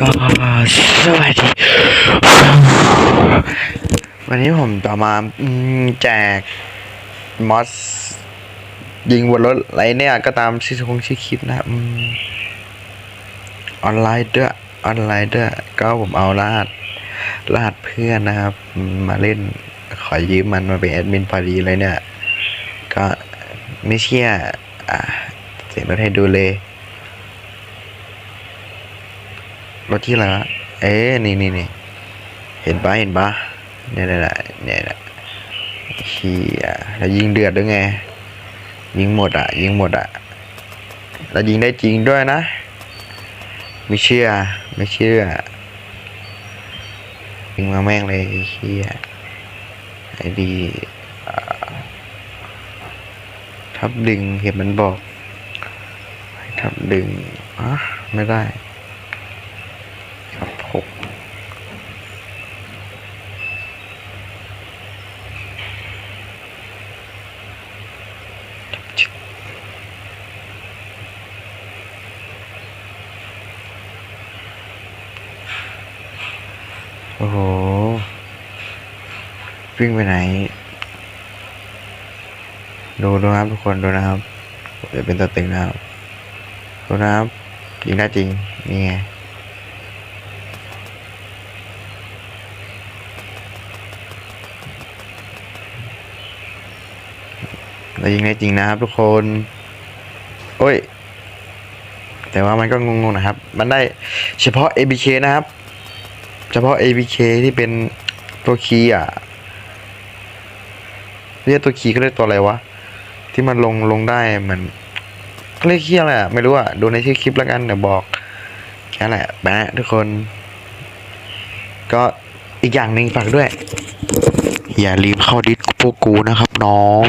ก็สวัสดี วันนี้ผมจะมาแจกมอสยิงบนรถอะไรเนี่ย ก็ตามชื่อคงชื่อคลิปนะครับออนไลน์ด้วยออนไลน์ด้วยก็ผมเอารหัสรหัสเพื่อนนะครับมมาเล่นขอยืมมันมาเป็นแอดมินพอดีเลยเนี่ย ก็ไม่เชื่ออะเสียงรถให้ดูเลย รถที่อะไรวะเอ๊ะนี่นี่นี่เห็นปะเห็นปะเนี่ยเนี่ยเนี่ยเฮียเนี่ยเฮียแล้วยิงเดือดด้วยไง ยิงหมดอะ ยิงหมดอะ แล้วยิงได้จริงด้วยนะ ไม่เชื่อ ไม่เชื่อ ยิงมาแม่งเลยเฮียไอ้ดีทับดึงเห็นมันบอกทับดึงอะไม่ได้ ครับผมโอ้โห วิ่งไปไหน ดูดูนะครับทุกคนดูนะครับเดี๋ยวเป็นตัวตึงนะครับดูนะครับยิงได้จริง นี่ไง เรายิงได้จริงนะครับ ทุกคน โอ้ย แต่ว่ามันก็งงๆนะครับ มันได้เฉพาะ ABK นะครับ เฉพาะ ABK ที่เป็นตัวคีย์อะเรียกตัวคีย์ก็เรียกตัวอะไรวะ ที่มันลงลงได้เหมือนเรียกเคียอะไรอะไม่รู้อะดูในชื่อคลิปแล้วกันเดี๋ยวบอกแค่แหละแปะทุกคน ก็อีกอย่างหนึ่งฝากด้วย อย่าลืมเข้าดิสพวกกูนะครับน้อง